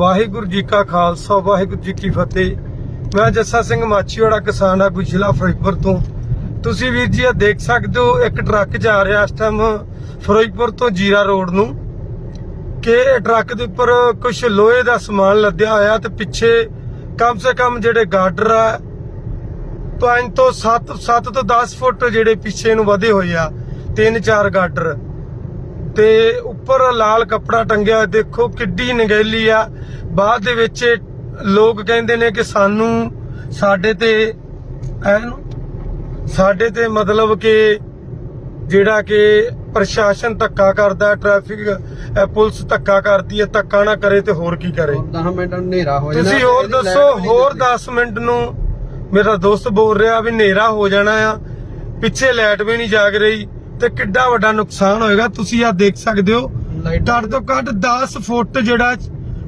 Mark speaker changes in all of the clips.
Speaker 1: ਵਾਹਿਗੁਰੂ ਜੀ ਕਾ ਖਾਲਸਾ, ਵਾਹਿਗੁਰੂ ਜੀ ਕੀ ਫਤਿਹ। ਮੈਂ ਜੱਸਾ ਸਿੰਘ ਮਾਛੀਵਾੜਾ, ਕਿਸਾਨ ਆਗੂ ਜ਼ਿਲ੍ਹਾ ਫਿਰੋਜ਼ਪੁਰ ਤੋਂ। ਤੁਸੀਂ ਵੀਰ ਜੀ ਇਹ ਦੇਖ ਸਕਦੇ ਹੋ, ਇੱਕ ਟਰੱਕ ਜਾ ਰਿਹਾ ਇਸ ਟਾਈਮ ਫਿਰੋਜ਼ਪੁਰ ਤੋਂ ਜੀਰਾ ਰੋਡ ਨੂੰ, ਕਿ ਟਰੱਕ ਦੇ ਉੱਪਰ ਕੁਝ ਲੋਹੇ ਦਾ ਸਮਾਨ ਲੱਦਿਆ ਹੋਇਆ ਤੇ ਪਿੱਛੇ ਕਮ ਸੇ ਕਮ ਜਿਹੜੇ ਗਾਰਡਰ ਆ, ਪੰਜ ਤੋਂ 7 7 ਤੋਂ 10 ਫੁੱਟ ਜਿਹੜੇ ਪਿੱਛੇ ਨੂੰ ਵਧੇ ਹੋਏ ਆ, ਤਿੰਨ ਚਾਰ ਗਾਰਡਰ। ਤੇ ਉੱਪਰ ਲਾਲ ਕੱਪੜਾ ਟੰਗਿਆ ਦੇਖੋ ਕਿੱਡੀ ਨਗੇਲੀ ਆ। ਬਾਅਦ ਦੇ ਵਿੱਚ ਲੋਕ ਕਹਿੰਦੇ ਨੇ ਕਿ ਸਾਨੂੰ ਸਾਡੇ ਤੇ ਐਨ ਸਾਡੇ ਤੇ ਮਤਲਬ ਕਿ ਜਿਹੜਾ ਕਿ ਪ੍ਰਸ਼ਾਸਨ ਧੱਕਾ ਕਰਦਾ ਟ੍ਰੈਫਿਕ ਪੁਲਿਸ ਧੱਕਾ ਕਰਦੀ ਹੈ ਧੱਕਾ ਨਾ ਕਰੇ ਤੇ ਹੋਰ ਕੀ ਕਰੇ।
Speaker 2: 10 ਮਿੰਟ ਹਨੇਰਾ ਹੋ ਜਾਣਾ
Speaker 1: ਤੁਸੀਂ ਹੋਰ ਦੱਸੋ ਹੋਰ
Speaker 2: ਦਿਖਦੀ।
Speaker 1: 10 ਮਿੰਟ ਨੂੰ ਮੇਰਾ ਦੋਸਤ ਬੋਲ ਰਿਹਾ ਵੀ ਹਨੇਰਾ ਹੋ ਜਾਣਾ ਆ ਪਿੱਛੇ ਲਾਈਟ ਵੀ ਨਹੀਂ ਜਾਗ ਰਹੀ। ਤੇ ਕਿੱਡਾ ਵੱਡਾ ਨੁਕਸਾਨ ਹੋਏਗਾ ਤੁਸੀਂ ਆ ਦੇਖ ਸਕਦੇ ਹੋ। ਘੱਟ ਤੋਂ ਘੱਟ 10 ਫੁੱਟ ਜਿਹੜਾ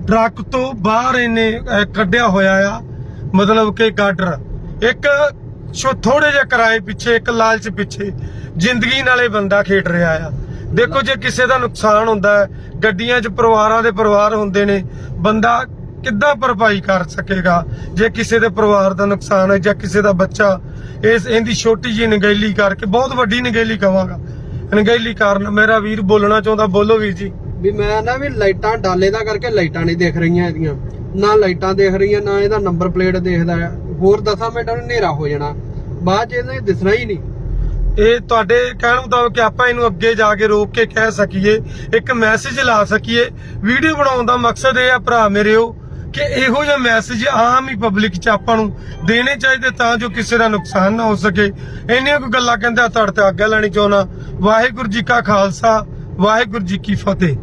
Speaker 1: ਟਰੱਕ ਤੋਂ ਬਾਹਰ ਇਹਨੇ ਕੱਢਿਆ ਹੋਇਆ ਆ ਮਤਲਬ ਕਿ ਗਾਡਰ ਇੱਕ ਛੋ ਥੋੜੇ ਜਿਹਾ ਕਿਰਾਏ ਪਿੱਛੇ ਇੱਕ ਲਾਲਚ ਪਿੱਛੇ ਜ਼ਿੰਦਗੀ ਨਾਲੇ ਬੰਦਾ ਖੇਡ ਰਿਹਾ ਆ। ਦੇਖੋ ਜੇ ਕਿਸੇ ਦਾ ਨੁਕਸਾਨ ਹੁੰਦਾ ਹੈ ਗੱਡੀਆਂ 'ਚ ਪਰਿਵਾਰਾਂ ਦੇ ਪਰਿਵਾਰ ਹੁੰਦੇ ਨੇ ਬੰਦਾ ਕਿੱਦਾਂ ਭਰਪਾਈ ਕਰ ਸਕੇਗਾ? ਜੇ ਕਿਸੇ ਦੇ ਪਰਿਵਾਰ ਦਾ ਨੁਕਸਾਨ ਹੈ ਜਾਂ ਕਿਸੇ ਦਾ ਬੱਚਾ ਇਸ ਇਹਦੀ ਛੋਟੀ ਜਿਹੀ ਨਗੇਲੀ ਕਰਕੇ ਬਹੁਤ ਵੱਡੀ ਨਗੇਲੀ ਕਵਾਂਗਾ। ਨਗੇਲੀ ਕਾਰਨ ਮੇਰਾ ਵੀਰ ਬੋਲਣਾ ਚਾਹੁੰਦਾ ਬੋਲੋ ਵੀਰ ਜੀ।
Speaker 2: ਵੀ ਮੈਂ ਨਾ ਵੀ ਲਾਈਟਾਂ ਡਾਲੇ ਦਾ ਕਰਕੇ ਲਾਈਟਾਂ ਨਹੀਂ ਦਿਖ ਰਹੀਆਂ ਇਹਦੀਆਂ। ਨਾ ਲਾਈਟਾਂ ਦਿਖ ਰਹੀਆਂ ਨਾ ਇਹਦਾ ਨੰਬਰ ਪਲੇਟ ਦਿਖਦਾ ਹੋਰ 10 ਮਿੰਟ ਨੂੰ ਹਨੇਰਾ ਹੋ ਜਾਣਾ। ਬਾਅਦ ਚ ਇਹਨੇ ਦਿਸਣਾ ਹੀ ਨਹੀਂ।
Speaker 1: ਇਹ ਤੁਹਾਡੇ ਕਹਿਣ ਮੁਤਾਬਕ ਕਿ ਆਪਾਂ ਇਹਨੂੰ ਅੱਗੇ ਜਾ ਕੇ ਰੋਕ ਕੇ ਕਹਿ ਸਕੀਏ ਇੱਕ ਮੈਸੇਜ ਲਾ ਸਕੀਏ। ਵੀਡੀਓ ਬਣਾਉਣ ਦਾ ਮਕਸਦ ਇਹ ਆ ਭਰਾ ਮੇਰਿਓ ਕਿ ਇਹੋ ਜਿਹਾ ਮੈਸੇਜ ਆਮ ਹੀ ਪਬਲਿਕ ਚ ਆਪਾਂ ਨੂੰ ਦੇਣੇ ਚਾਹੀਦੇ ਤਾਂ ਜੋ ਕਿਸੇ ਦਾ ਨੁਕਸਾਨ ਨਾ ਹੋ ਸਕੇ। ਇੰਨੀਆਂ ਕੁ ਗੱਲਾਂ ਕਹਿੰਦਾ ਤੁਹਾਡੇ ਤੇ ਅੱਗੇ ਲੈਣੀ ਚਾਹੁੰਦਾ। ਵਾਹਿਗੁਰੂ ਜੀ ਕਾ ਖਾਲਸਾ, ਵਾਹਿਗੁਰੂ ਜੀ ਕੀ ਫਤਿਹ।